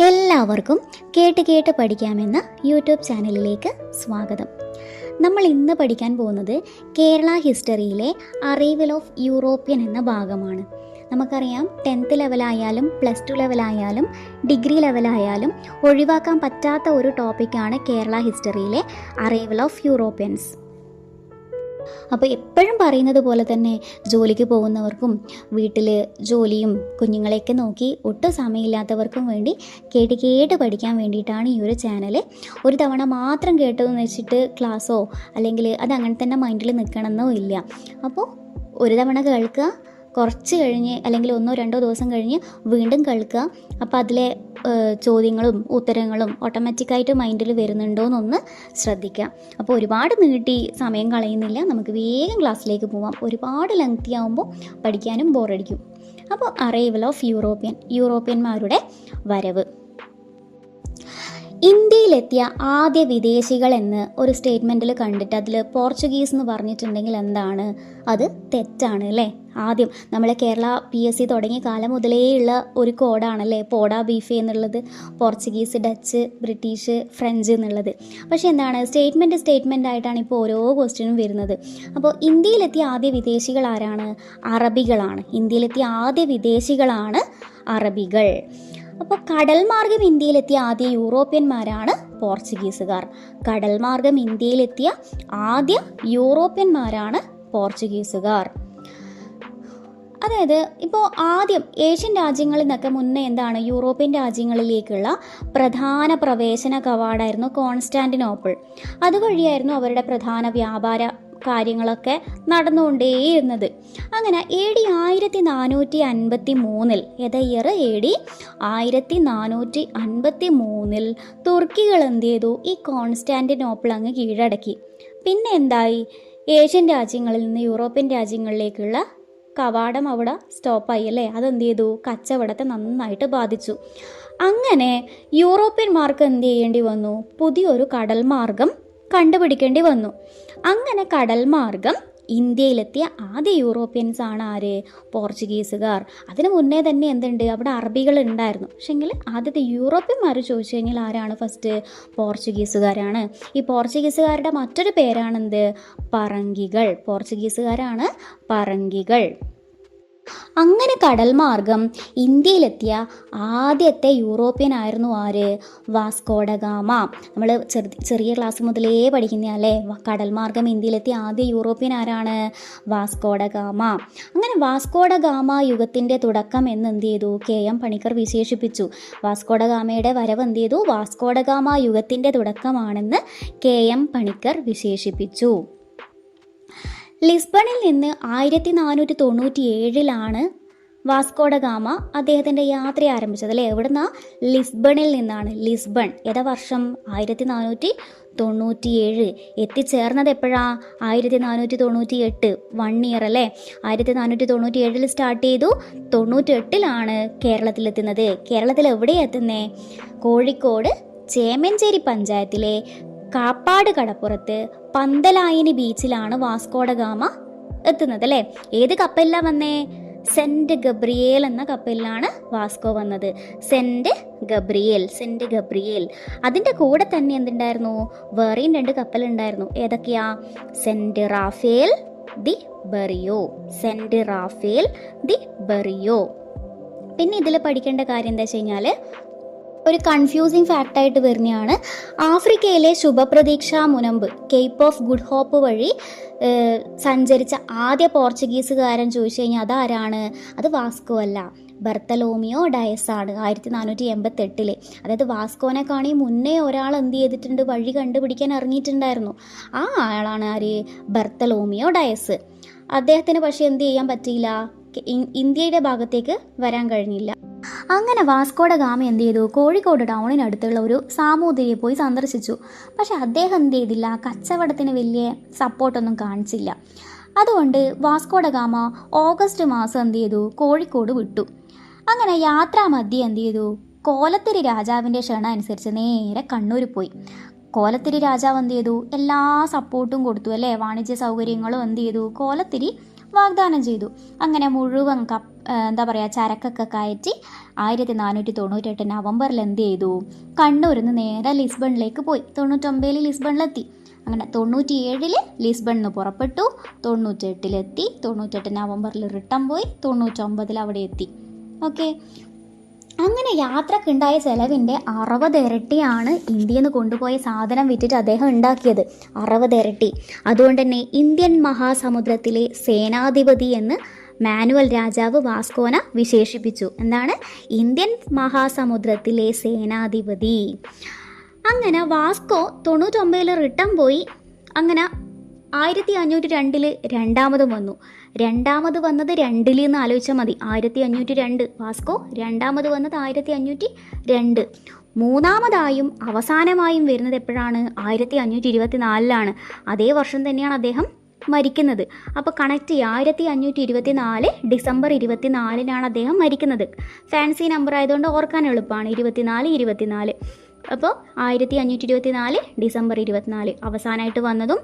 എല്ലാവർക്കും കേട്ട് കേട്ട് പഠിക്കാമെന്ന യൂട്യൂബ് ചാനലിലേക്ക് സ്വാഗതം. നമ്മൾ ഇന്ന് പഠിക്കാൻ പോകുന്നത് കേരള ഹിസ്റ്ററിയിലെ അറൈവൽ ഓഫ് യൂറോപ്യൻ എന്ന ഭാഗമാണ്. നമുക്കറിയാം ടെൻത്ത് ലെവലായാലും പ്ലസ് ടു ലെവലായാലും ഡിഗ്രി ലെവലായാലും ഒഴിവാക്കാൻ പറ്റാത്ത ഒരു ടോപ്പിക്കാണ് കേരള ഹിസ്റ്ററിയിലെ അറൈവൽ ഓഫ് യൂറോപ്യൻസ്. അപ്പോൾ എപ്പോഴും പറയുന്നത് പോലെ തന്നെ ജോലിക്ക് പോകുന്നവർക്കും വീട്ടിൽ ജോലിയും കുഞ്ഞുങ്ങളെയൊക്കെ നോക്കി ഒട്ടും സമയമില്ലാത്തവർക്കും വേണ്ടി കേട്ട് കേട്ട് പഠിക്കാൻ വേണ്ടിയിട്ടാണ് ഈ ഒരു ചാനൽ ഒരു തവണ മാത്രം കേട്ടതെന്ന് വെച്ചിട്ട് ക്ലാസ്സോ അല്ലെങ്കിൽ അത് അങ്ങനെ തന്നെ മൈൻഡിൽ നിൽക്കണമെന്നോ ഇല്ല. അപ്പോൾ ഒരു തവണ കേൾക്കുക കുറച്ച് കഴിഞ്ഞ് അല്ലെങ്കിൽ ഒന്നോ രണ്ടോ ദിവസം കഴിഞ്ഞ് വീണ്ടും കേൾക്കുക. അപ്പോൾ അതിലെ ചോദ്യങ്ങളും ഉത്തരങ്ങളും ഓട്ടോമാറ്റിക്കായിട്ട് മൈൻഡിൽ വരുന്നുണ്ടോ എന്നൊന്ന് ശ്രദ്ധിക്കുക. അപ്പോൾ ഒരുപാട് നീട്ടി സമയം കളയുന്നില്ല. നമുക്ക് വേഗം ക്ലാസ്സിലേക്ക് പോവാം. ഒരുപാട് ലെങ്തി ആകുമ്പോൾ പഠിക്കാനും ബോറടിക്കും അപ്പോൾ അറൈവൽ ഓഫ് യൂറോപ്യൻ യൂറോപ്യന്മാരുടെ വരവ്. ഇന്ത്യയിലെത്തിയ ആദ്യ വിദേശികൾ എന്ന് ഒരു സ്റ്റേറ്റ്മെന്റിൽ കണ്ടിട്ട് അതിൽ പോർച്ചുഗീസ് എന്ന് പറഞ്ഞിട്ടുണ്ടെങ്കിൽ എന്താണ്? അത് തെറ്റാണ് അല്ലേ? ആദ്യം നമ്മളെ കേരള പി എസ് സി തുടങ്ങിയ കാലം മുതലേ ഉള്ള ഒരു കോഡാണല്ലേ? പോഡ ബീഫ് എന്നുള്ളത്. പോർച്ചുഗീസ് ഡച്ച് ബ്രിട്ടീഷ് ഫ്രഞ്ച് എന്നുള്ളത്. പക്ഷേ എന്താണ്? സ്റ്റേറ്റ്മെന്റ് സ്റ്റേറ്റ്മെന്റ് ആയിട്ടാണ് ഇപ്പോൾ ഓരോ ക്വസ്റ്റ്യനും വരുന്നത്. അപ്പോൾ ഇന്ത്യയിലെത്തിയ ആദ്യ വിദേശികൾ ആരാണ്? അറബികളാണ്. ഇന്ത്യയിലെത്തിയ ആദ്യ വിദേശികളാണ് അറബികൾ. അപ്പോൾ കടൽ മാർഗം ഇന്ത്യയിലെത്തിയ ആദ്യ യൂറോപ്യന്മാരാണ് പോർച്ചുഗീസുകാർ. കടൽ മാർഗം ഇന്ത്യയിലെത്തിയ ആദ്യ യൂറോപ്യന്മാരാണ് പോർച്ചുഗീസുകാർ. അതായത് ഇപ്പോൾ ആദ്യം ഏഷ്യൻ രാജ്യങ്ങളിൽ നിന്നൊക്കെ മുന്നേ എന്താണ് യൂറോപ്യൻ രാജ്യങ്ങളിലേക്കുള്ള പ്രധാന പ്രവേശന കവാടായിരുന്നു കോൺസ്റ്റാന്റിനോപ്പിൾ അതുവഴിയായിരുന്നു അവരുടെ പ്രധാന വ്യാപാര കാര്യങ്ങളൊക്കെ നടന്നുകൊണ്ടേയിരുന്നത്. അങ്ങനെ എ ഡി ആയിരത്തി നാനൂറ്റി അൻപത്തി മൂന്നിൽ ഏതാ ഇയർ എ ഡി? ആയിരത്തി നാനൂറ്റി അൻപത്തി മൂന്നിൽ തുർക്കികൾ എന്ത് ചെയ്തു? ഈ കോൺസ്റ്റാന്റിനോപ്പിൾ അങ്ങ് കീഴടക്കി. പിന്നെ എന്തായി? ഏഷ്യൻ രാജ്യങ്ങളിൽ നിന്ന് യൂറോപ്യൻ രാജ്യങ്ങളിലേക്കുള്ള കവാടം അവിടെ സ്റ്റോപ്പായി അല്ലേ? അതെന്ത് ചെയ്തു? കച്ചവടത്തെ നന്നായിട്ട് ബാധിച്ചു. അങ്ങനെ യൂറോപ്യന്മാർക്ക് എന്ത് ചെയ്യേണ്ടി വന്നു? പുതിയൊരു കടൽ മാർഗം കണ്ടുപിടിക്കേണ്ടി വന്നു. അങ്ങനെ കടൽ മാർഗം ഇന്ത്യയിലെത്തിയ ആദ്യ യൂറോപ്യൻസ് ആണ് ആര്? പോർച്ചുഗീസുകാർ. അതിനു മുന്നേ തന്നെ എന്തുണ്ട്? അവിടെ അറബികൾ ഉണ്ടായിരുന്നു. പക്ഷെങ്കിൽ ആദ്യത്തെ യൂറോപ്യന്മാർ ചോദിച്ചു കഴിഞ്ഞാൽ ആരാണ് ഫസ്റ്റ് പോർച്ചുഗീസുകാരാണ്. ഈ പോർച്ചുഗീസുകാരുടെ മറ്റൊരു പേരാണെന്ത്? പറങ്കികൾ. പോർച്ചുഗീസുകാരാണ് പറങ്കികൾ. അങ്ങനെ കടൽ മാർഗം ഇന്ത്യയിലെത്തിയ ആദ്യത്തെ യൂറോപ്യൻ ആയിരുന്നു ആര് വാസ്കോഡഗാമ നമ്മൾ ചെറിയ ക്ലാസ് മുതലേ പഠിക്കുന്ന അല്ലേ കടൽ മാർഗം ഇന്ത്യയിലെത്തിയ ആദ്യ യൂറോപ്യൻ ആരാണ്? വാസ്കോഡഗാമ അങ്ങനെ വാസ്കോഡഗാമ യുഗത്തിന്റെ തുടക്കം എന്ന് എന്ത് ചെയ്തു? കെ എം പണിക്കർ വിശേഷിപ്പിച്ചു. വാസ്കോഡഗാമയുടെ വരവ് എന്ത് ചെയ്തു? വാസ്കോഡഗാമ യുഗത്തിന്റെ തുടക്കമാണെന്ന് കെ എം പണിക്കർ വിശേഷിപ്പിച്ചു. ലിസ്ബണിൽ നിന്ന് ആയിരത്തി നാനൂറ്റി തൊണ്ണൂറ്റി ഏഴിലാണ് വാസ്കോഡ ഗാമ അദ്ദേഹത്തിന്റെ യാത്ര ആരംഭിച്ചത് അല്ലേ? എവിടുന്ന? ലിസ്ബണിൽ നിന്നാണ്. ലിസ്ബൺ. ഏതാ വർഷം? ആയിരത്തി നാനൂറ്റി തൊണ്ണൂറ്റി ഏഴ് എത്തിച്ചേർന്നത് എപ്പോഴാ? ആയിരത്തി നാനൂറ്റി തൊണ്ണൂറ്റി എട്ട് വൺ ഇയർ അല്ലേ? ആയിരത്തി നാനൂറ്റി തൊണ്ണൂറ്റി ഏഴിൽ സ്റ്റാർട്ട് ചെയ്തു. തൊണ്ണൂറ്റി എട്ടിലാണ് കേരളത്തിലെത്തുന്നത്. കേരളത്തിൽ എവിടെയാണ് എത്തുന്നേ? കോഴിക്കോട് ചേമഞ്ചേരി പഞ്ചായത്തിലെ കാപ്പാട് കടപ്പുറത്ത് പന്തലായനി ബീച്ചിലാണ് വാസ്കോഡഗാമ എത്തുന്നത് അല്ലേ? ഏത് കപ്പലിലാണ് വന്നേ? സെന്റ് ഗബ്രിയേൽ എന്ന കപ്പലിലാണ് വാസ്കോ വന്നത്. Saint Gabriel Saint Gabriel. അതിന്റെ കൂടെ തന്നെ എന്തുണ്ടായിരുന്നു? വേറെയും രണ്ട് കപ്പലുണ്ടായിരുന്നു. ഏതൊക്കെയാ? Saint Raphael the Berrio. Saint Raphael the Berrio. പിന്നെ ഇതിൽ പഠിക്കേണ്ട കാര്യം എന്താ വെച്ച് കഴിഞ്ഞാൽ ഒരു കൺഫ്യൂസിങ് ഫാക്റ്റായിട്ട് വരുന്നതാണ് ആഫ്രിക്കയിലെ ശുഭപ്രതീക്ഷ മുനമ്പ് കേപ്പ് ഓഫ് ഗുഡ് ഹോപ്പ് വഴി സഞ്ചരിച്ച ആദ്യ പോർച്ചുഗീസുകാരൻ ചോദിച്ചു കഴിഞ്ഞാൽ അതാരാണ്? അത് വാസ്കോ അല്ല. ബർത്തലോമിയോ ഡയസ് ആണ് ആയിരത്തി നാനൂറ്റി എൺപത്തെട്ടിലെ അതായത് വാസ്കോനെ കാണി മുന്നേ ഒരാൾ എന്ത് ചെയ്തിട്ടുണ്ട്? വഴി കണ്ടുപിടിക്കാൻ ഇറങ്ങിയിട്ടുണ്ടായിരുന്നു. ആ ആളാണ് ആര്? Bartholomew Dias. അദ്ദേഹത്തിന് പക്ഷേ എന്ത് ചെയ്യാൻ പറ്റിയില്ല? ഇന്ത്യയുടെ ഭാഗത്തേക്ക് വരാൻ കഴിഞ്ഞില്ല. അങ്ങനെ വാസ്കോഡ ഗാമ എന്ത് ചെയ്തു? കോഴിക്കോട് ടൗണിനടുത്തുള്ള ഒരു സാമൂതിരിയെ പോയി സന്ദർശിച്ചു. പക്ഷെ അദ്ദേഹം എന്ത് ചെയ്തില്ല? കച്ചവടത്തിന് വലിയ സപ്പോർട്ടൊന്നും കാണിച്ചില്ല. അതുകൊണ്ട് വാസ്കോഡ ഗാമ ഓഗസ്റ്റ് മാസം എന്ത് ചെയ്തു? കോഴിക്കോട് വിട്ടു. അങ്ങനെ യാത്രാമധ്യേ എന്ത് ചെയ്തു? കോലത്തിരി രാജാവിന്റെ ക്ഷണം അനുസരിച്ച് നേരെ കണ്ണൂർ പോയി. കോലത്തിരി രാജാവ് എന്ത് ചെയ്തു? എല്ലാ സപ്പോർട്ടും കൊടുത്തു അല്ലേ? വാണിജ്യ സൗകര്യങ്ങളും എന്ത് ചെയ്തു? കോലത്തിരി വാഗ്ദാനം ചെയ്തു. അങ്ങനെ മുഴുവൻ കപ്പ് എന്താ പറയുക ചരക്കൊക്കെ കയറ്റി ആയിരത്തി നാനൂറ്റി തൊണ്ണൂറ്റെട്ട് നവംബറിൽ എന്ത് ചെയ്തു? കണ്ണൂരിൽ നിന്ന് നേരെ ലിസ്ബണിലേക്ക് പോയി. തൊണ്ണൂറ്റൊമ്പതിൽ ലിസ്ബണിലെത്തി. അങ്ങനെ തൊണ്ണൂറ്റി ഏഴിൽ ലിസ്ബണിൽ പുറപ്പെട്ടു. തൊണ്ണൂറ്റെട്ടിലെത്തി. തൊണ്ണൂറ്റെട്ട് നവംബറിൽ റിട്ടൺ പോയി. തൊണ്ണൂറ്റൊമ്പതിൽ അവിടെ എത്തി. ഓക്കെ. അങ്ങനെ യാത്രക്കുണ്ടായ ചെലവിന്റെ അറുപത് ഇരട്ടിയാണ് ഇന്ത്യയിൽ നിന്ന് കൊണ്ടുപോയ സാധനം വിറ്റിട്ട് അദ്ദേഹം ഉണ്ടാക്കിയത്. അറുപത് ഇരട്ടി. അതുകൊണ്ട് തന്നെ ഇന്ത്യൻ മഹാസമുദ്രത്തിലെ സേനാധിപതി എന്ന് മാനുവൽ രാജാവ് വാസ്കോന വിശേഷിപ്പിച്ചു. എന്താണ്? ഇന്ത്യൻ മഹാസമുദ്രത്തിലെ സേനാധിപതി. അങ്ങനെ വാസ്കോ തൊണ്ണൂറ്റൊമ്പതിൽ റിട്ടേൺ പോയി. അങ്ങനെ ആയിരത്തി അഞ്ഞൂറ്റി രണ്ടിൽ രണ്ടാമതും വന്നു. രണ്ടാമത് വന്നത് രണ്ടിൽ എന്ന് ആലോചിച്ചാൽ മതി. ആയിരത്തി അഞ്ഞൂറ്റി രണ്ട് വാസ്കോ രണ്ടാമത് വന്നത് ആയിരത്തി അഞ്ഞൂറ്റി രണ്ട് മൂന്നാമതായും അവസാനമായും വരുന്നത് എപ്പോഴാണ്? ആയിരത്തി അഞ്ഞൂറ്റി ഇരുപത്തി നാലിലാണ് അതേ വർഷം തന്നെയാണ് അദ്ദേഹം മരിക്കുന്നത്. അപ്പോൾ കണക്ട് ചെയ്യുക ആയിരത്തി അഞ്ഞൂറ്റി ഇരുപത്തി നാല് ഡിസംബർ ഇരുപത്തി നാലിനാണ് അദ്ദേഹം മരിക്കുന്നത്. ഫാൻസി നമ്പർ ആയതുകൊണ്ട് ഓർക്കാൻ എളുപ്പമാണ്. ഇരുപത്തിനാല് ഇരുപത്തിനാല്. അപ്പോൾ ആയിരത്തി അഞ്ഞൂറ്റി ഇരുപത്തി നാല് ഡിസംബർ ഇരുപത്തിനാല് അവസാനമായിട്ട് വന്നതും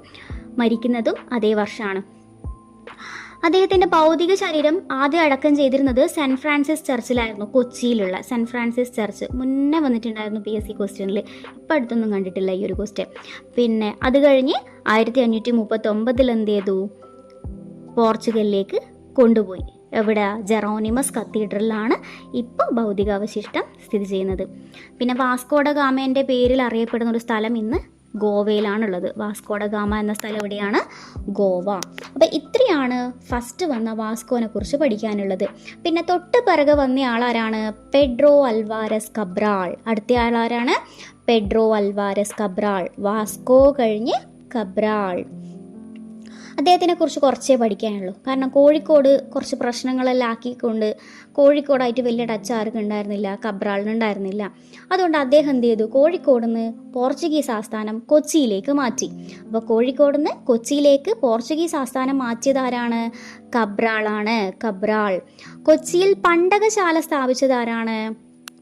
മരിക്കുന്നതും അതേ വർഷമാണ്. അദ്ദേഹത്തിന്റെ ഭൗതിക ശരീരം ആദ്യം അടക്കം ചെയ്തിരുന്നത് സെന്റ് ഫ്രാൻസിസ് ചർച്ചിലായിരുന്നു കൊച്ചിയിലുള്ള സെന്റ് ഫ്രാൻസിസ് ചർച്ച് മുന്നേ വന്നിട്ടുണ്ടായിരുന്നു പി എസ് സി ക്വസ്റ്റ്യനിൽ ഇപ്പം അടുത്തൊന്നും കണ്ടിട്ടില്ല ഈ ഒരു ക്വസ്റ്റ്യൻ പിന്നെ അത് കഴിഞ്ഞ് ആയിരത്തി അഞ്ഞൂറ്റി മുപ്പത്തി ഒമ്പതിൽ എന്ത് ചെയ്തു? പോർച്ചുഗലിലേക്ക് കൊണ്ടുപോയി. എവിടെ? ജെറോണിമസ് കത്തീഡ്രലിലാണ് ഇപ്പോൾ ഭൗതികാവശിഷ്ടം സ്ഥിതി ചെയ്യുന്നത്. പിന്നെ വാസ്കോഡ ഗാമേന്റെ പേരിൽ അറിയപ്പെടുന്ന ഒരു സ്ഥലം ഇന്ന് ഗോവയിലാണുള്ളത്. വാസ്കോഡ ഗാമ എന്ന സ്ഥലം എവിടെയാണ്? ഗോവ. അപ്പോൾ ഇത്രയാണ് ഫസ്റ്റ് വന്ന വാസ്കോനെ കുറിച്ച് പഠിക്കാനുള്ളത്. പിന്നെ തൊട്ട് പിറകെ വന്ന ആളാരാണ്? Pedro Alvares Cabral. അടുത്ത ആളാരാണ്? Pedro Alvares Cabral. വാസ്കോ കഴിഞ്ഞ് കബ്രാൾ. അദ്ദേഹത്തിനെ കുറിച്ച് കുറച്ചേ പഠിക്കാനുള്ളൂ. കാരണം കോഴിക്കോട് കുറച്ച് പ്രശ്നങ്ങളെല്ലാം ആക്കിക്കൊണ്ട് കോഴിക്കോടായിട്ട് വലിയ ടച്ച് ആർക്കും ഉണ്ടായിരുന്നില്ല കബ്രാളിനുണ്ടായിരുന്നില്ല അതുകൊണ്ട് അദ്ദേഹം എന്ത് ചെയ്തു? കോഴിക്കോട് നിന്ന് പോർച്ചുഗീസ് ആസ്ഥാനം കൊച്ചിയിലേക്ക് മാറ്റി. അപ്പോൾ കോഴിക്കോട് നിന്ന് കൊച്ചിയിലേക്ക് പോർച്ചുഗീസ് ആസ്ഥാനം മാറ്റിയത് ആരാണ്? കബ്രാളാണ്. കബ്രാൾ. കൊച്ചിയിൽ പണ്ടകശാല സ്ഥാപിച്ചതാരാണ്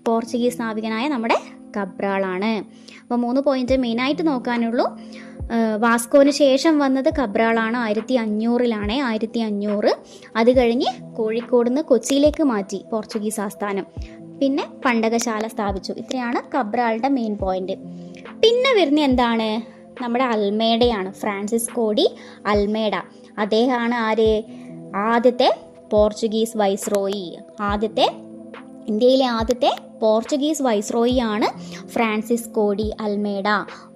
പോർച്ചുഗീസ് നാവികനായ നമ്മുടെ കബ്രാളാണ്. അപ്പോൾ മൂന്ന് പോയിന്റ് മെയിനായിട്ട് നോക്കാനുള്ളൂ. വാസ്കോന് ശേഷം വന്നത് കബ്രാളാണ്. ആയിരത്തി അഞ്ഞൂറിലാണ് ആയിരത്തി അഞ്ഞൂറ് അത് കഴിഞ്ഞ് കോഴിക്കോട് നിന്ന് കൊച്ചിയിലേക്ക് മാറ്റി പോർച്ചുഗീസ് ആസ്ഥാനം. പിന്നെ പണ്ടകശാല സ്ഥാപിച്ചു. ഇത്രയാണ് കബ്രാളുടെ മെയിൻ പോയിന്റ് പിന്നെ വരുന്ന എന്താണ്? നമ്മുടെ അൽമേഡയാണ് ഫ്രാൻസിസ് കോടി അൽമേഡ. അദ്ദേഹമാണ് ആര്? ആദ്യത്തെ പോർച്ചുഗീസ് വൈസ്രോയി ആദ്യത്തെ ഇന്ത്യയിലെ ആദ്യത്തെ പോർച്ചുഗീസ് വൈസ്രോയി ആണ് ഫ്രാൻസിസ് കോഡി അൽമേഡ.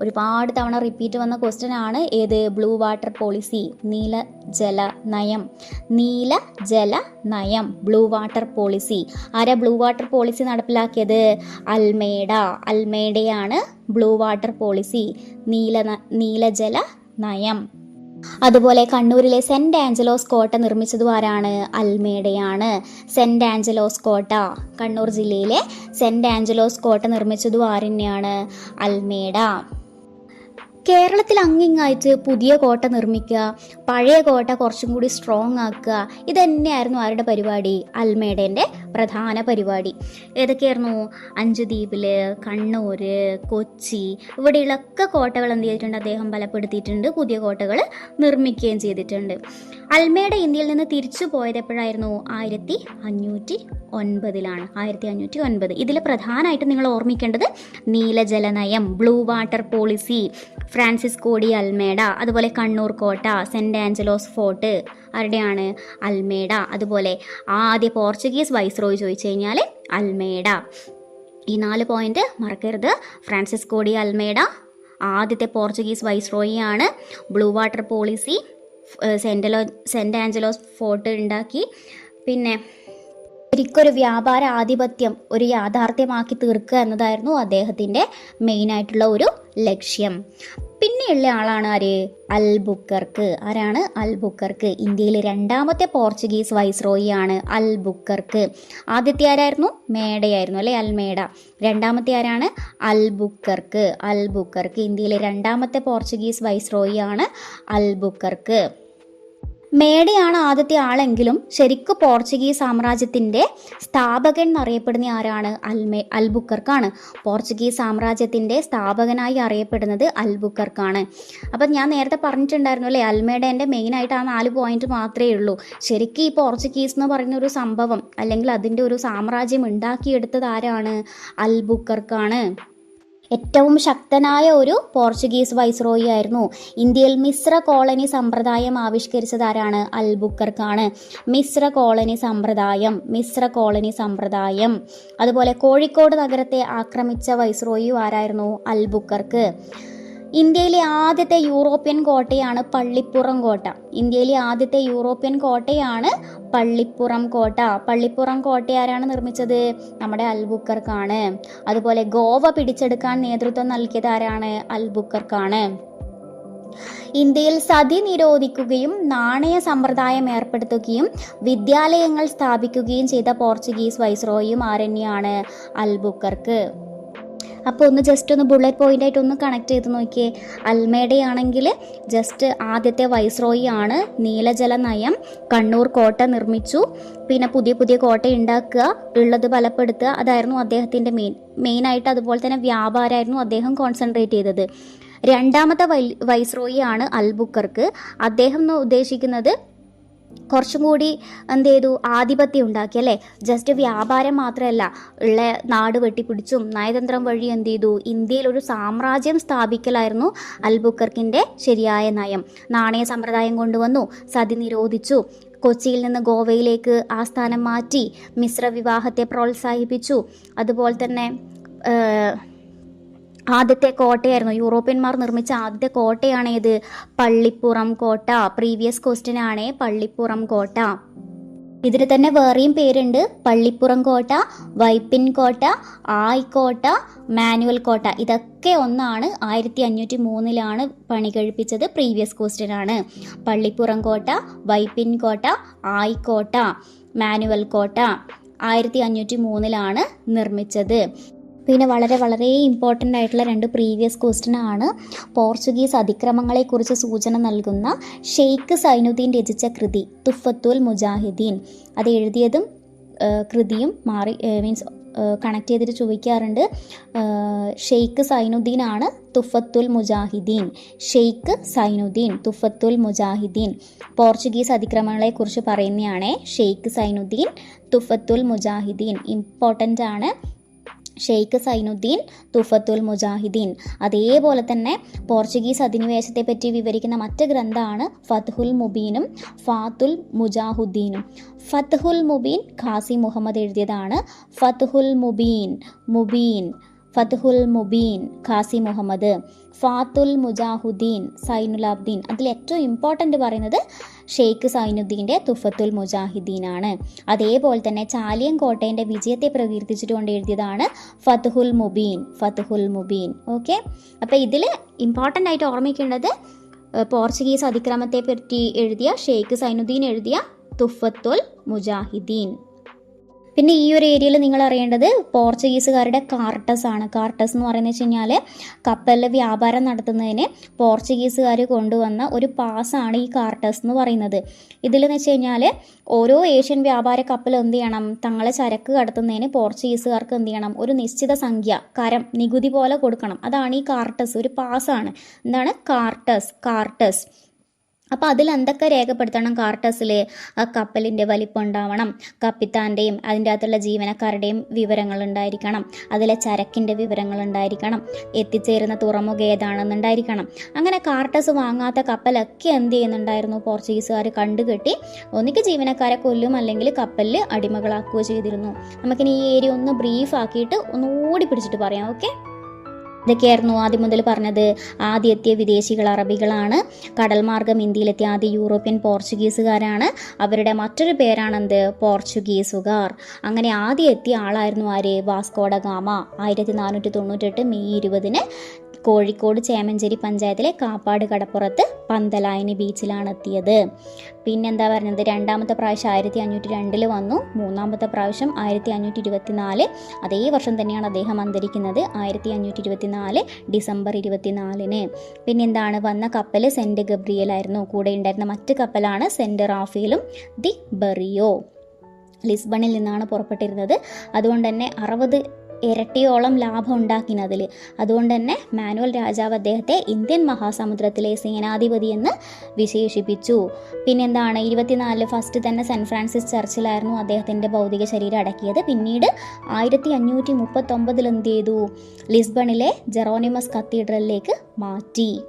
ഒരുപാട് തവണ റിപ്പീറ്റ് വന്ന ക്വസ്റ്റ്യൻ ആണ് ഏത്? ബ്ലൂ വാട്ടർ പോളിസി നീല ജല നയം. നീല ജല നയം ബ്ലൂ വാട്ടർ പോളിസി ആരാ ബ്ലൂ വാട്ടർ പോളിസി നടപ്പിലാക്കിയത്? അൽമേഡ. അൽമേഡയാണ് ബ്ലൂ വാട്ടർ പോളിസി നീല നീലജല നയം. അതുപോലെ കണ്ണൂരിലെ സെന്റ് ആഞ്ചലോസ് കോട്ട നിർമ്മിച്ചതും ആരാണ്? അൽമേഡയാണ്. സെന്റ് ആഞ്ചലോസ് കോട്ട. കണ്ണൂർ ജില്ലയിലെ സെന്റ് ആഞ്ചലോസ് കോട്ട നിർമ്മിച്ചതും ആരെന്നെയാണ്? അൽമേഡ. കേരളത്തിൽ അങ്ങിങ്ങായിട്ട് പുതിയ കോട്ട നിർമ്മിക്കുക പഴയ കോട്ട കുറച്ചും കൂടി സ്ട്രോങ് ആക്കുക ഇതന്നെയായിരുന്നു ആരുടെ പരിപാടി? അൽമേഡേന്റെ പ്രധാന പരിപാടി. ഏതൊക്കെയായിരുന്നു? അഞ്ചുദ്വീപിൽ കണ്ണൂർ കൊച്ചി ഇവിടെയുള്ളൊക്കെ കോട്ടകൾ എന്ത് ചെയ്തിട്ടുണ്ട്? അദ്ദേഹം ബലപ്പെടുത്തിയിട്ടുണ്ട്. പുതിയ കോട്ടകൾ നിർമ്മിക്കുകയും ചെയ്തിട്ടുണ്ട്. അൽമേഡ ഇന്ത്യയിൽ നിന്ന് തിരിച്ചു പോയത് എപ്പോഴായിരുന്നു? ആയിരത്തി അഞ്ഞൂറ്റി ഒൻപതിലാണ് ആയിരത്തി അഞ്ഞൂറ്റി ഒൻപത് ഇതിൽ പ്രധാനമായിട്ട് നിങ്ങൾ ഓർമ്മിക്കേണ്ടത് നീലജലനയം blue water policy Francisco de Almeida അതുപോലെ കണ്ണൂർ കോട്ട സെന്റ് ആഞ്ചലോസ് ഫോർട്ട് ആരുടെയാണ്? അൽമേഡ. അതുപോലെ ആദ്യ പോർച്ചുഗീസ് വൈസ്രോയി ചോദിച്ചു കഴിഞ്ഞാൽ അൽമേഡ. ഈ നാല് പോയിന്റ് മറക്കരുത്. Francisco de Almeida. ആദ്യത്തെ പോർച്ചുഗീസ് വൈസ്രോയി ആണ് ബ്ലൂ വാട്ടർ പോളിസി സെന്റലോ സെന്റ് ആഞ്ചലോസ് ഫോർട്ട് ഉണ്ടാക്കി. പിന്നെ ഒരിക്കൊരു വ്യാപാര ആധിപത്യം ഒരു യാഥാർത്ഥ്യമാക്കി തീർക്കുക എന്നതായിരുന്നു അദ്ദേഹത്തിന്റെ മെയിനായിട്ടുള്ള ഒരു ലക്ഷ്യം. പിന്നെയുള്ള ആളാണ് ആര്? അൽബുക്കർക്ക്. ആരാണ് അൽബുക്കർക്ക്? ഇന്ത്യയിലെ രണ്ടാമത്തെ പോർച്ചുഗീസ് വൈസ്രോയി ആണ് അൽബുക്കർക്ക്. ആദ്യത്തെ ആരായിരുന്നു? മേഡയായിരുന്നു അല്ലെ? അൽമേഡ. രണ്ടാമത്തെ ആരാണ്? അൽബുക്കർക്ക്. അൽബുക്കർക്ക് ഇന്ത്യയിലെ രണ്ടാമത്തെ പോർച്ചുഗീസ് വൈസ്രോയി ആണ് അൽബുക്കർക്ക്. മേഡയാണ് ആദ്യത്തെ ആളെങ്കിലും ശരിക്കും പോർച്ചുഗീസ് സാമ്രാജ്യത്തിന്റെ സ്ഥാപകൻ എന്നറിയപ്പെടുന്ന ആരാണ്? അൽമേ അൽബുക്കർക്കാണ്. പോർച്ചുഗീസ് സാമ്രാജ്യത്തിന്റെ സ്ഥാപകനായി അറിയപ്പെടുന്നത് അൽബുക്കർക്കാണ്. അപ്പം ഞാൻ നേരത്തെ പറഞ്ഞിട്ടുണ്ടായിരുന്നു അല്ലേ അൽമേഡേന്റെ മെയിനായിട്ട് ആ നാല് പോയിന്റ് മാത്രമേ ഉള്ളൂ. ശരിക്കും ഈ പോർച്ചുഗീസ് എന്ന് പറയുന്ന ഒരു സംഭവം അല്ലെങ്കിൽ അതിന്റെ ഒരു സാമ്രാജ്യം ഉണ്ടാക്കിയെടുത്തത് ആരാണ്? അൽബുക്കർക്കാണ്. ഏറ്റവും ശക്തനായ ഒരു പോർച്ചുഗീസ് വൈസ്രോയി ആയിരുന്നു. ഇന്ത്യയിൽ മിശ്ര കോളനി സമ്പ്രദായം ആവിഷ്കരിച്ചത് ആരാണ് അൽബുക്കർക്കാണ്. മിശ്ര കോളനി സമ്പ്രദായം മിശ്ര കോളനി സമ്പ്രദായം. അതുപോലെ കോഴിക്കോട് നഗരത്തെ ആക്രമിച്ച വൈസ്രോയി ആരായിരുന്നു? അൽബുക്കർക്ക്. ഇന്ത്യയിലെ ആദ്യത്തെ യൂറോപ്യൻ കോട്ടയാണ് പള്ളിപ്പുറം കോട്ട. ഇന്ത്യയിലെ ആദ്യത്തെ യൂറോപ്യൻ കോട്ടയാണ് പള്ളിപ്പുറം കോട്ട. പള്ളിപ്പുറം കോട്ട ആരാണ് നിർമ്മിച്ചത്? നമ്മുടെ അൽബുക്കർക്കാണ്. അതുപോലെ ഗോവ പിടിച്ചെടുക്കാൻ നേതൃത്വം നൽകിയത് ആരാണ്? അൽബുക്കർക്കാണ്. ഇന്ത്യയിൽ സതി നിരോധിക്കുകയും നാണയ സമ്പ്രദായം ഏർപ്പെടുത്തുകയും വിദ്യാലയങ്ങൾ സ്ഥാപിക്കുകയും ചെയ്ത പോർച്ചുഗീസ് വൈസ്രോയും ആരണ്യാണ് അൽബുക്കർക്ക്. അപ്പോൾ ഒന്ന് ജസ്റ്റ് ഒന്ന് ബുള്ളറ്റ് പോയിന്റ് ആയിട്ട് ഒന്ന് കണക്ട് ചെയ്ത് നോക്കിയേ. അൽമേഡയാണെങ്കിൽ ജസ്റ്റ് ആദ്യത്തെ വൈസ്രോയി ആണ് നീലജല നയം. കണ്ണൂർ കോട്ട നിർമ്മിച്ചു. പിന്നെ പുതിയ പുതിയ കോട്ട ഉണ്ടാക്കുക ഉള്ളത് ബലപ്പെടുത്തുക അതായിരുന്നു അദ്ദേഹത്തിന്റെ മെയിൻ മെയിനായിട്ട് അതുപോലെ തന്നെ വ്യാപാരമായിരുന്നു അദ്ദേഹം കോൺസെൻട്രേറ്റ് ചെയ്തത്. രണ്ടാമത്തെ വൈ വൈസ്രോയി ആണ് അൽബുക്കർക്ക്. അദ്ദേഹം ഉദ്ദേശിക്കുന്നത് കുറച്ചും കൂടി എന്ത് ചെയ്തു? ആധിപത്യം ഉണ്ടാക്കി അല്ലേ? ജസ്റ്റ് വ്യാപാരം മാത്രമല്ല ഉള്ള നാട് വെട്ടിപ്പിടിച്ചും നയതന്ത്രം വഴി എന്ത് ചെയ്തു? ഇന്ത്യയിൽ ഒരു സാമ്രാജ്യം സ്ഥാപിക്കലായിരുന്നു അൽബുക്കർക്കിന്റെ ശരിയായ നയം. നാണയ സമ്പ്രദായം കൊണ്ടുവന്നു സതി നിരോധിച്ചു. കൊച്ചിയിൽ നിന്ന് ഗോവയിലേക്ക് ആസ്ഥാനം മാറ്റി മിശ്ര വിവാഹത്തെ പ്രോത്സാഹിപ്പിച്ചു. അതുപോലെ തന്നെ ആദ്യത്തെ കോട്ടയായിരുന്നു. യൂറോപ്യന്മാർ നിർമ്മിച്ച ആദ്യത്തെ കോട്ടയാണ് ഏത്? പള്ളിപ്പുറം കോട്ട. പ്രീവിയസ് ക്വസ്റ്റ്യൻ ആണ് പള്ളിപ്പുറം കോട്ട. ഇതിന് തന്നെ വേറെയും പേരുണ്ട്. പള്ളിപ്പുറം കോട്ട വൈപ്പിൻ കോട്ട ആയിക്കോട്ട മാനുവൽ കോട്ട. ഇതൊക്കെ ഒന്നാണ് ആയിരത്തി അഞ്ഞൂറ്റി മൂന്നിലാണ് പണി കഴിപ്പിച്ചത് പ്രീവിയസ് ക്വസ്റ്റ്യൻ ആണ്. പള്ളിപ്പുറം കോട്ട വൈപ്പിൻ കോട്ട ആയിക്കോട്ട മാനുവൽ കോട്ട ആയിരത്തി അഞ്ഞൂറ്റി മൂന്നിലാണ് നിർമ്മിച്ചത്. പിന്നെ വളരെ വളരെ ഇമ്പോർട്ടന്റ് ആയിട്ടുള്ള രണ്ട് പ്രീവിയസ് ക്വസ്റ്റ്യൻ ആണ്. പോർച്ചുഗീസ് അതിക്രമങ്ങളെക്കുറിച്ച് സൂചന നൽകുന്ന ഷെയ്ഖ് സൈനുദ്ദീൻ രചിച്ച കൃതി തുഫത്തുൽ മുജാഹിദ്ദീൻ അത് എഴുതിയതും കൃതിയും മാറി മീൻസ് കണക്ട് ചെയ്തിട്ട് ചോദിക്കാറുണ്ട്. ഷെയ്ഖ് സൈനുദ്ദീൻ ആണ് തുഫത്തുൽ മുജാഹിദ്ദീൻ ഷെയ്ഖ് സൈനുദ്ദീൻ തുഫത്തുൽ മുജാഹിദ്ദീൻ പോർച്ചുഗീസ് അതിക്രമങ്ങളെക്കുറിച്ച് പറയുന്നതാണ് ഷെയ്ഖ് സൈനുദ്ദീൻ തുഫത്തുൽ മുജാഹിദ്ദീൻ ഇമ്പോർട്ടന്റ് ആണ്. ഷെയ്ഖ് സൈനുദ്ദീൻ തുഫത്തുൽ മുജാഹിദീൻ. അതേപോലെ തന്നെ പോർച്ചുഗീസ് അധിനിവേശത്തെ പറ്റി വിവരിക്കുന്ന മറ്റ് ഗ്രന്ഥമാണ് ഫത്ഹുൽ മുബീനും ഫാത്തുൽ മുജാഹുദ്ദീനും. ഫത്ഹുൽ മുബീൻ ഖാസി മുഹമ്മദ് എഴുതിയതാണ് ഫത്ഹുൽ മുബീൻ മുബീൻ. ഫത്ഹുൽ മുബീൻ ഖാസി മുഹമ്മദ് ഫാത്തുൽ മുജാഹുദ്ദീൻ സൈനുലാബ്ദീൻ അതിൽ ഏറ്റവും ഇമ്പോർട്ടന്റ് പറയുന്നത് ഷെയ്ഖ് സൈനുദ്ദീന്റെ തുഫത്തുൽ മുജാഹിദ്ദീൻ ആണ് അതേപോലെ തന്നെ ചാലിയം കോട്ടയന്റെ വിജയത്തെ പ്രകീർത്തിച്ചിട്ടുകൊണ്ട് എഴുതിയതാണ് ഫത്ഹുൽ മുബീൻ ഫത്ഹുൽ മുബീൻ. ഓക്കെ അപ്പോൾ ഇതിൽ ഇമ്പോർട്ടന്റ് ആയിട്ട് ഓർമ്മിക്കേണ്ടത് പോർച്ചുഗീസ് അതിക്രമത്തെ പറ്റി എഴുതിയ ഷെയ്ഖ് സൈനുദ്ദീൻ എഴുതിയ തുഫത്തുൽ മുജാഹിദ്ദീൻ പിന്നെ ഈ ഒരു ഏരിയയിൽ നിങ്ങൾ അറിയേണ്ടത് പോർച്ചുഗീസുകാരുടെ കാർട്ടസ് ആണ് കാർട്ടസ് എന്ന് പറയുന്നത് വെച്ച് കഴിഞ്ഞാൽ കപ്പലിൽ വ്യാപാരം നടത്തുന്നതിന് പോർച്ചുഗീസുകാർ കൊണ്ടുവന്ന ഒരു പാസ്സാണ് ഈ കാർട്ടസ് എന്ന് പറയുന്നത്. ഇതിലെന്ന് വെച്ച് കഴിഞ്ഞാൽ ഓരോ ഏഷ്യൻ വ്യാപാര കപ്പൽ എന്ത് ചെയ്യണം? തങ്ങളെ ചരക്ക് കടത്തുന്നതിന് പോർച്ചുഗീസുകാർക്ക് എന്ത് ചെയ്യണം? ഒരു നിശ്ചിത സംഖ്യ കരം നികുതി പോലെ കൊടുക്കണം. അതാണ് ഈ കാർട്ടസ് ഒരു പാസ്സാണ്. എന്താണ്? കാർട്ടസ് കാർട്ടസ്. അപ്പോൾ അതിൽ എന്തൊക്കെ രേഖപ്പെടുത്തണം കാർട്ടസിൽ ആ കപ്പലിന്റെ വലിപ്പം ഉണ്ടാവണം. കപ്പിത്താന്റെയും അതിന്റെ അകത്തുള്ള ജീവനക്കാരുടെയും വിവരങ്ങൾ ഉണ്ടായിരിക്കണം. അതിലെ ചരക്കിന്റെ വിവരങ്ങൾ ഉണ്ടായിരിക്കണം. എത്തിച്ചേരുന്ന തുറമുഖ ഏതാണെന്നുണ്ടായിരിക്കണം അങ്ങനെ കാർട്ടസ് വാങ്ങാത്ത കപ്പലൊക്കെ എന്ത് ചെയ്യുന്നുണ്ടായിരുന്നു? പോർച്ചുഗീസുകാർ കണ്ടുകെട്ടി ഒന്നിക്ക് ജീവനക്കാരെ കൊല്ലും അല്ലെങ്കിൽ കപ്പലിൽ അടിമകളാക്കുകയോ ചെയ്തിരുന്നു. നമുക്കിനി ഈ ഏരിയ ഒന്ന് ബ്രീഫ് ആക്കിയിട്ട് ഒന്നുകൂടി പിടിച്ചിട്ട് പറയാം. ഓക്കെ? ഇതൊക്കെയായിരുന്നു ആദ്യം മുതൽ പറഞ്ഞത്. ആദ്യം എത്തിയ വിദേശികൾ അറബികളാണ്. കടൽ മാർഗം ഇന്ത്യയിലെത്തിയ ആദ്യ യൂറോപ്യൻ പോർച്ചുഗീസുകാരാണ്. അവരുടെ മറ്റൊരു പേരാണെന്ത്? പോർച്ചുഗീസുകാർ. അങ്ങനെ ആദ്യം എത്തിയ ആളായിരുന്നു ആര്? Vasco da Gama. ആയിരത്തി നാനൂറ്റി തൊണ്ണൂറ്റെട്ട് മെയ് ഇരുപതിന് കോഴിക്കോട് ചേമഞ്ചേരി പഞ്ചായത്തിലെ കാപ്പാട് കടപ്പുറത്ത് പന്തലായനി ബീച്ചിലാണ് എത്തിയത് പിന്നെന്താ പറഞ്ഞത്? രണ്ടാമത്തെ പ്രാവശ്യം ആയിരത്തി അഞ്ഞൂറ്റി രണ്ടിൽ വന്നു. മൂന്നാമത്തെ പ്രാവശ്യം ആയിരത്തി അഞ്ഞൂറ്റി ഇരുപത്തിനാല് അതേ വർഷം തന്നെയാണ് അദ്ദേഹം അന്തരിക്കുന്നത്. ആയിരത്തി അഞ്ഞൂറ്റി ഇരുപത്തിനാല് ഡിസംബർ ഇരുപത്തിനാലിന്. പിന്നെന്താണ്? വന്ന കപ്പൽ സെന്റ് ഗബ്രിയൽ ആയിരുന്നു കൂടെ ഉണ്ടായിരുന്ന മറ്റ് കപ്പലാണ് സെന്റ് റാഫേലും ദി ബെറിയോ. ലിസ്ബണിൽ നിന്നാണ് പുറപ്പെട്ടിരുന്നത്. അതുകൊണ്ട് തന്നെ അറുപത് ഇരട്ടിയോളം ലാഭം ഉണ്ടാക്കിനതിൽ അതുകൊണ്ട് തന്നെ മാനുവൽ രാജാവ് അദ്ദേഹത്തെ ഇന്ത്യൻ മഹാസമുദ്രത്തിലെ സേനാധിപതി എന്ന് വിശേഷിപ്പിച്ചു. പിന്നെന്താണ്? ഇരുപത്തിനാലിൽ ഫസ്റ്റ് തന്നെ സെന്റ് ഫ്രാൻസിസ് ചർച്ചിലായിരുന്നു അദ്ദേഹത്തിന്റെ ഭൗതിക ശരീരം അടക്കിയത്. പിന്നീട് ആയിരത്തി അഞ്ഞൂറ്റി മുപ്പത്തൊമ്പതിൽ എന്ത് ചെയ്തു? ലിസ്ബണിലെ ജെറോണിമസ് കത്തീഡ്രലിലേക്ക് മാറ്റി.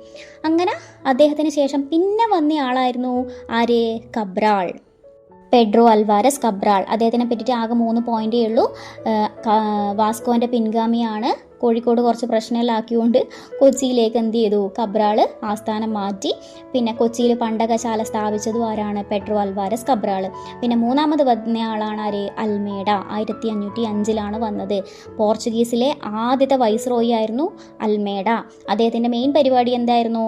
അങ്ങനെ അദ്ദേഹത്തിന് ശേഷം പിന്നെ വന്ന ആളായിരുന്നു ആര്? കബ്രാൾ. Pedro Alvares Cabral. അദ്ദേഹത്തിനെ പറ്റിയിട്ട് ആകെ മൂന്ന് പോയിന്റേ ഉള്ളൂ. വാസ്കോന്റെ പിൻഗാമിയാണ്. കോഴിക്കോട് കുറച്ച് പ്രശ്നങ്ങളാക്കിയുകൊണ്ട് കൊച്ചിയിലേക്ക് എന്ത് ചെയ്തു? കബ്രാൾ ആസ്ഥാനം മാറ്റി. പിന്നെ കൊച്ചിയിൽ പണ്ടകശാല സ്ഥാപിച്ചതും ആരാണ്? Pedro Alvares Cabral. പിന്നെ മൂന്നാമത് ആളാണ് ആര്? അൽമേഡ. ആയിരത്തി അഞ്ഞൂറ്റി അഞ്ചിലാണ് വന്നത്. പോർച്ചുഗീസിലെ ആദ്യത്തെ വൈസ്രോയി ആയിരുന്നു അൽമേഡ. അദ്ദേഹത്തിന്റെ മെയിൻ പരിപാടി എന്തായിരുന്നു?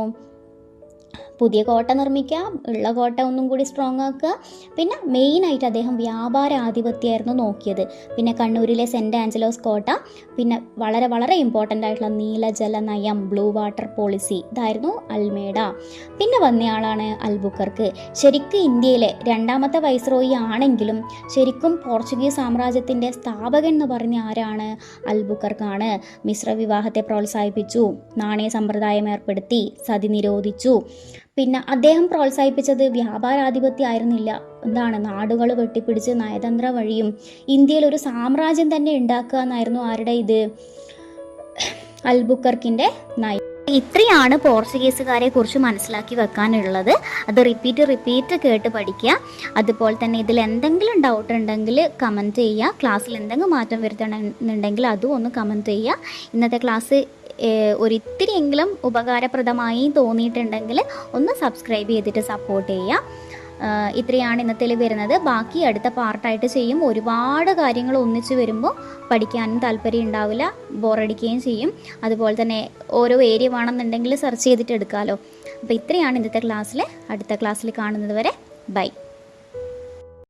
പുതിയ കോട്ട നിർമ്മിക്കുക ഉള്ള കോട്ട ഒന്നും കൂടി സ്ട്രോങ് ആക്കുക. പിന്നെ മെയിനായിട്ട് അദ്ദേഹം വ്യാപാര ആധിപത്യമായിരുന്നു നോക്കിയത്. പിന്നെ കണ്ണൂരിലെ സെന്റ് ആഞ്ചലോസ് കോട്ട പിന്നെ വളരെ വളരെ ഇമ്പോർട്ടന്റ് ആയിട്ടുള്ള നീലജല നയം ബ്ലൂ വാട്ടർ പോളിസി ഇതായിരുന്നു അൽമേഡ. പിന്നെ വന്നയാളാണ് അൽബുക്കർക്ക്. ശരിക്കും ഇന്ത്യയിലെ രണ്ടാമത്തെ വൈസ്രോയി ആണെങ്കിലും ശരിക്കും പോർച്ചുഗീസ് സാമ്രാജ്യത്തിന്റെ സ്ഥാപകൻ എന്ന് പറഞ്ഞ ആരാണ്? അൽബുക്കർക്കാണ്. മിശ്ര വിവാഹത്തെ പ്രോത്സാഹിപ്പിച്ചു നാണയ സമ്പ്രദായം ഏർപ്പെടുത്തി സതി നിരോധിച്ചു. പിന്നെ അദ്ദേഹം പ്രോത്സാഹിപ്പിച്ചത് വ്യാപാരാധിപത്യം ആയിരുന്നില്ല എന്താണ്? നാടുകൾ വെട്ടിപ്പിടിച്ച് നയതന്ത്ര വഴിയും ഇന്ത്യയിൽ ഒരു സാമ്രാജ്യം തന്നെ ഉണ്ടാക്കുക എന്നായിരുന്നു ആരുടെ ഇത്? അൽബുക്കർക്കിന്റെ നയം. ഇത്രയാണ് പോർച്ചുഗീസുകാരെ കുറിച്ച് മനസ്സിലാക്കി വെക്കാനുള്ളത്. അത് റിപ്പീറ്റ് റിപ്പീറ്റ് കേട്ട് പഠിക്കുക. അതുപോലെ തന്നെ ഇതിൽ എന്തെങ്കിലും ഡൗട്ട് ഉണ്ടെങ്കിൽ കമന്റ് ചെയ്യുക. ക്ലാസ്സിൽ എന്തെങ്കിലും മാറ്റം വരുത്തണമെന്നുണ്ടെങ്കിൽ അതും ഒന്ന് കമന്റ് ചെയ്യുക. ഇന്നത്തെ ക്ലാസ് ഒരിത്തിരിയെങ്കിലും ഉപകാരപ്രദമായി തോന്നിയിട്ടുണ്ടെങ്കിൽ ഒന്ന് സബ്സ്ക്രൈബ് ചെയ്തിട്ട് സപ്പോർട്ട് ചെയ്യുക. ഇത്രയാണ് ഇന്നത്തിൽ വരുന്നത്. ബാക്കി അടുത്ത പാർട്ടായിട്ട് ചെയ്യും. ഒരുപാട് കാര്യങ്ങൾ ഒന്നിച്ച് വരുമ്പോൾ പഠിക്കാനും താല്പര്യം ഉണ്ടാവില്ല. ബോറടിക്കുകയും ചെയ്യും. അതുപോലെ തന്നെ ഓരോ ഏരിയ വേണമെന്നുണ്ടെങ്കിൽ സെർച്ച് ചെയ്തിട്ട് എടുക്കാമല്ലോ അപ്പോൾ ഇത്രയാണ് ഇന്നത്തെ ക്ലാസ്സിൽ അടുത്ത ക്ലാസ്സിൽ കാണുന്നത് വരെ. ബൈ